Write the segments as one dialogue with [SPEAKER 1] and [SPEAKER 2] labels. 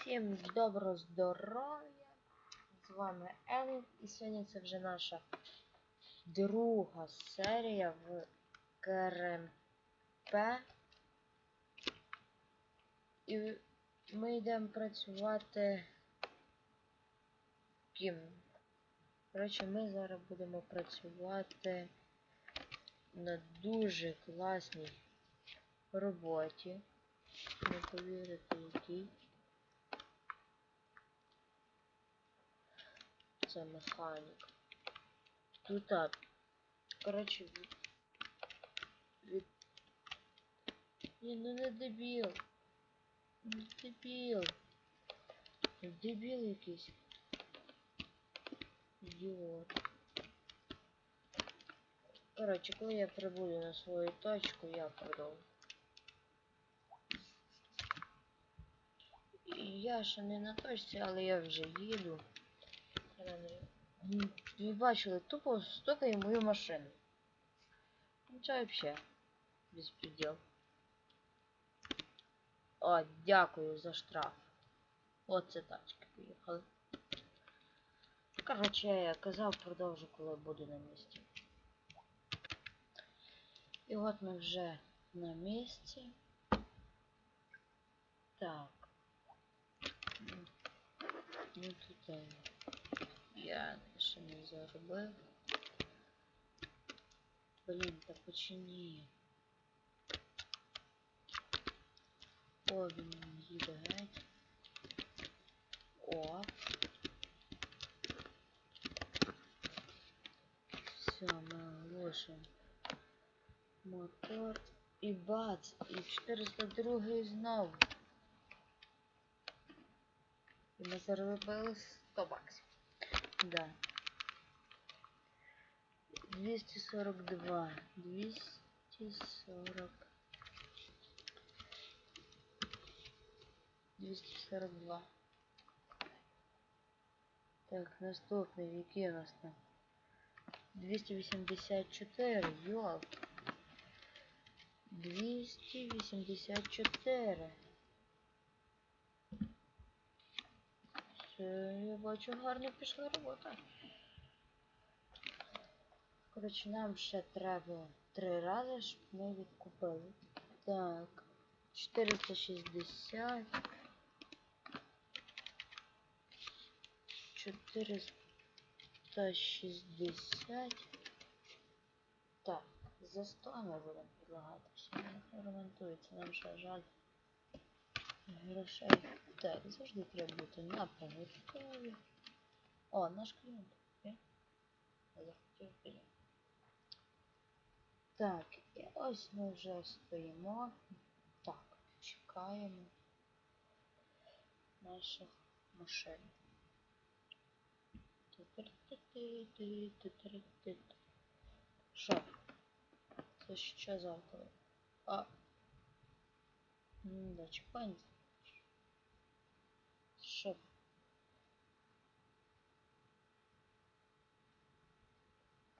[SPEAKER 1] Всім доброго здоров'я! З вами Елен, і сьогодні це вже наша друга серія в КРМП. І ми йдемо працювати ким? Коротше, ми зараз будемо працювати на дуже класній роботі. Не повірите, який. Це механік. Тут так. Від... Ні, ну не дебіл. Не дебіл. Ну, Дебіл якийсь. Ідіот. Коротше, коли я прибуду на свою точку, я продовжу. Я ще не на точці, але я вже їду. М, Ви бачили, тупо стукає мою машину. Ну це вообще безпредел. О, дякую за штраф. Оце тачки поїхали. Короче, я казав, продовжу, коли буду на місці. І от ми вже на місці. Так. Ну, Ну тут е, я ще не заробив. Блін, та почини. О, він. О. Все, ми оголошуємо. Мотор. І бац! І 402 знову. І ми заробили 100 баксів. Да. 242. 240. 242. Так, наступний, який у нас там? 284, йол. 284. Я бачу, гарно пішла робота. Коротше, нам ще треба три рази, щоб ми відкупили. Так, 460. 460. Так, за 100 ми будемо предлагати. Все, не ремонтується, нам ще жаль грошей. Так, завжди треба бути на поготові. О, наш клієнт. Захотів клієнт. Так, і ось ми вже стоїмо. Так, чекаємо наших машин. Що? Це що за авто? А. Да, чекаємо. Що?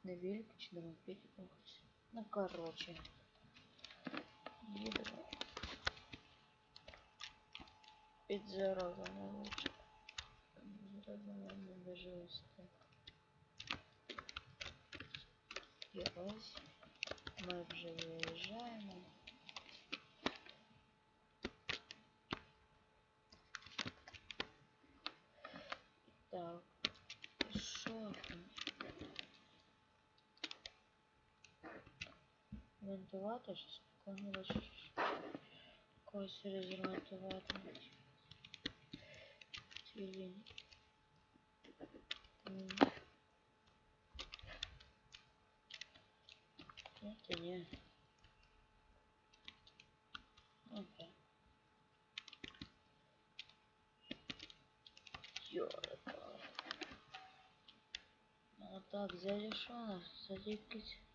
[SPEAKER 1] На велику чи на мопеді якось? Ну, короче. Їдемо. Під заразом лучше. Заразом не дожився. І ось. Ми вже виїжджаємо. резервантувати, що спокійно лише когось резервантувати. Цілі. Это не. Опа. Ёлка. Ну, так, взяли шона, садитесь.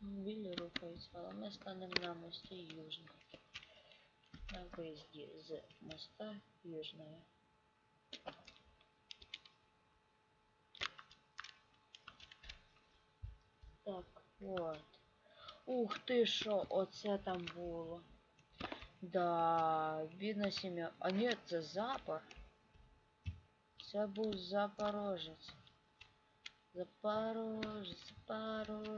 [SPEAKER 1] нас? Це якийсь автомобіль рухається, але ми станемо на мості Южний. На виїзді з моста Южного. Так, от. Ух ти що, оце там було. Да, бідна сім'я. А ні, це запор. Це був запорожець. Запорожець, запорожець, запорожець.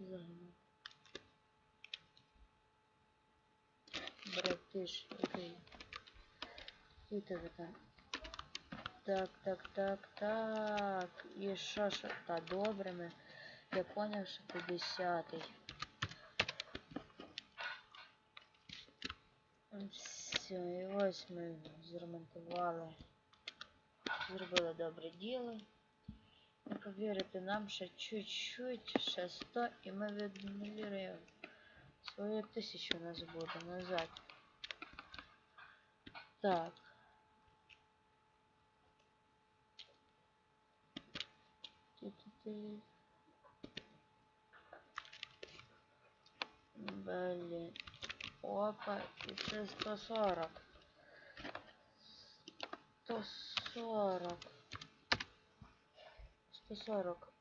[SPEAKER 1] трасі загнув. Братиш, окей. І тебе там. Так, так, так, так. І що ж? Та добре ми. Я поняв, що ти десятий. Все, і ось ми зремонтували. Зробили добре діло. Не повірите, нам ще чуть-чуть, ще 100, і ми віднулюємо. Свою тисячу у нас буде назад. Так. Ти-ти-ти. Блін. Опа, і це 140. 140. 140.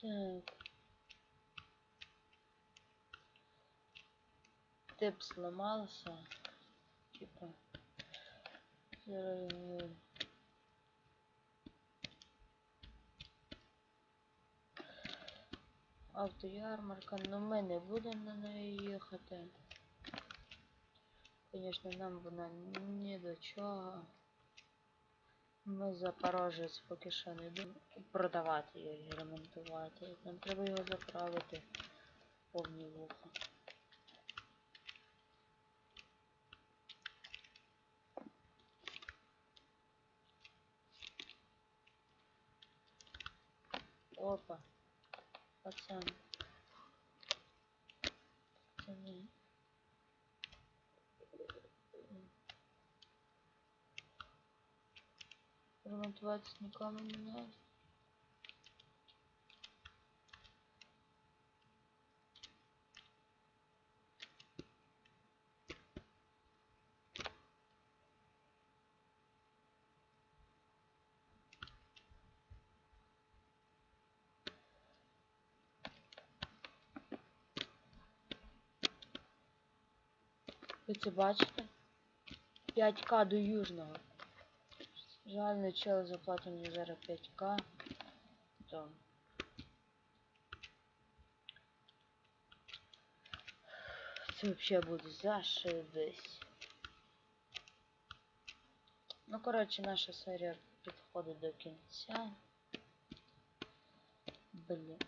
[SPEAKER 1] Так. Тип сломался. Типа. Зараз Автоярмарка, но ми не будемо на неї їхати. Звісно, нам вона ні до чого. Ми Запорожець поки що не будемо продавати його ремонтувати. Нам треба його заправити повні вуха. Опа. Пацан. Пацаны. Ремонтувати никому не надо. Ви це бачите? 5к до южного. Жаль, не чел заплатив мені зараз 5к. То. Це взагалі буде зашибись. Ну, коротше, наша серія підходить до кінця. Блін.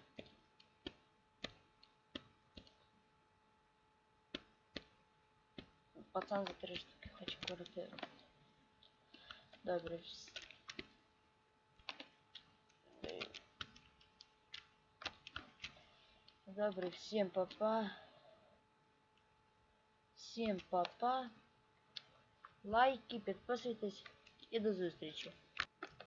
[SPEAKER 1] Пацан за три штуки хоче квартиру. Добре. вс- Добре, всім папа. Всім папа. Лайки, підписуйтесь і до зустрічі.